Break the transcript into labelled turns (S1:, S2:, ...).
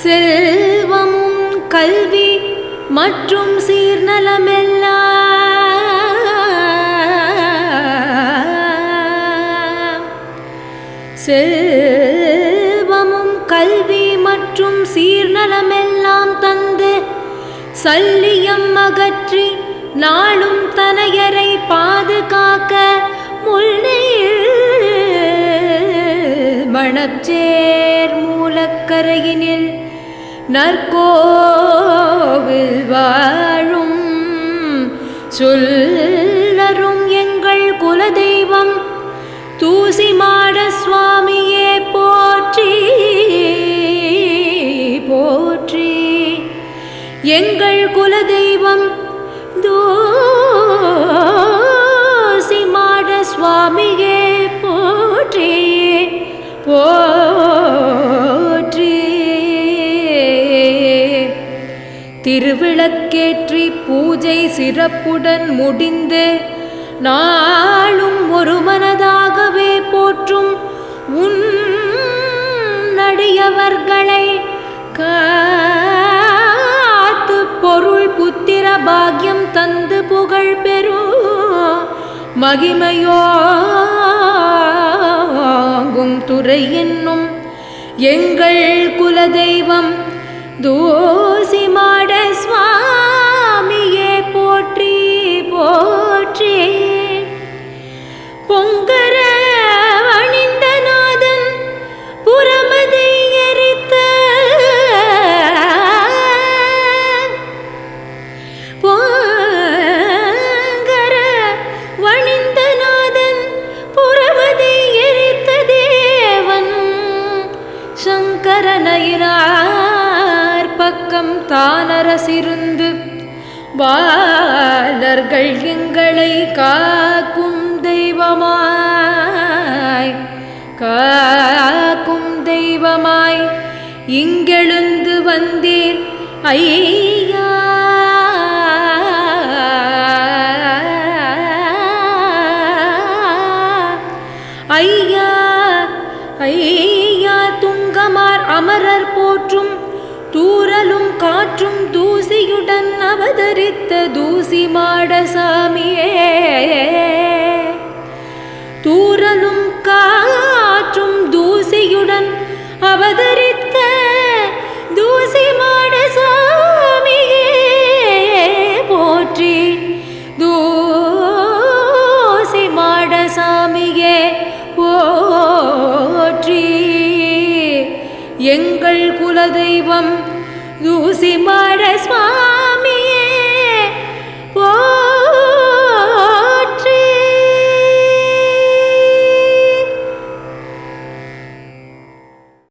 S1: செல்வமும் கல்வி மற்றும் சீர்நலமெல்லாம். செல்வமும் கல்வி மற்றும் சீர்நலமெல்லாம் தந்து சல்லியம் அகற்றி நாளும் தனையரை பாதுகாக்க முல்லையில் மணச்சேர் மூலக்கரையினில் நற்கோவில் வாழும் சொல்லரும் எங்கள் குலதெய்வம். தூசி மாட சுவாமியே போற்றி போற்றி. எங்கள் குலதெய்வம் தூசி மாட சுவாமியே போற்றி போ திருவிளக்கேற்றி பூஜை சிறப்புடன் முடிந்து நாளும் ஒரு மனதாகவே போற்றும் உன் நடியவர்களை காத்து பொருள் புத்திர பாக்கியம் தந்து புகழ் பெறும் மகிமையோங்கும் துறை என்னும் எங்கள் குலதெய்வம் தூ சங்கரனயினார் பக்கம் தானரசிருந்து பாலர்கள் எங்களை காக்கும் தெய்வமாய் காக்கும் தெய்வமாய் இங்கெழுந்து வந்தீர் ஐயா. ஐயா ஐயா. துங்கமார் அமரர் போற்றும் தூரலும் காற்றும் தூசியுடன் அவதரித்த தூசி மாடசாமியே. தூரலும் காற்றும் தூசியுடன் அவதரித்த தூசி மாடசாமி எங்கள் குலதெய்வம் தூசி மாட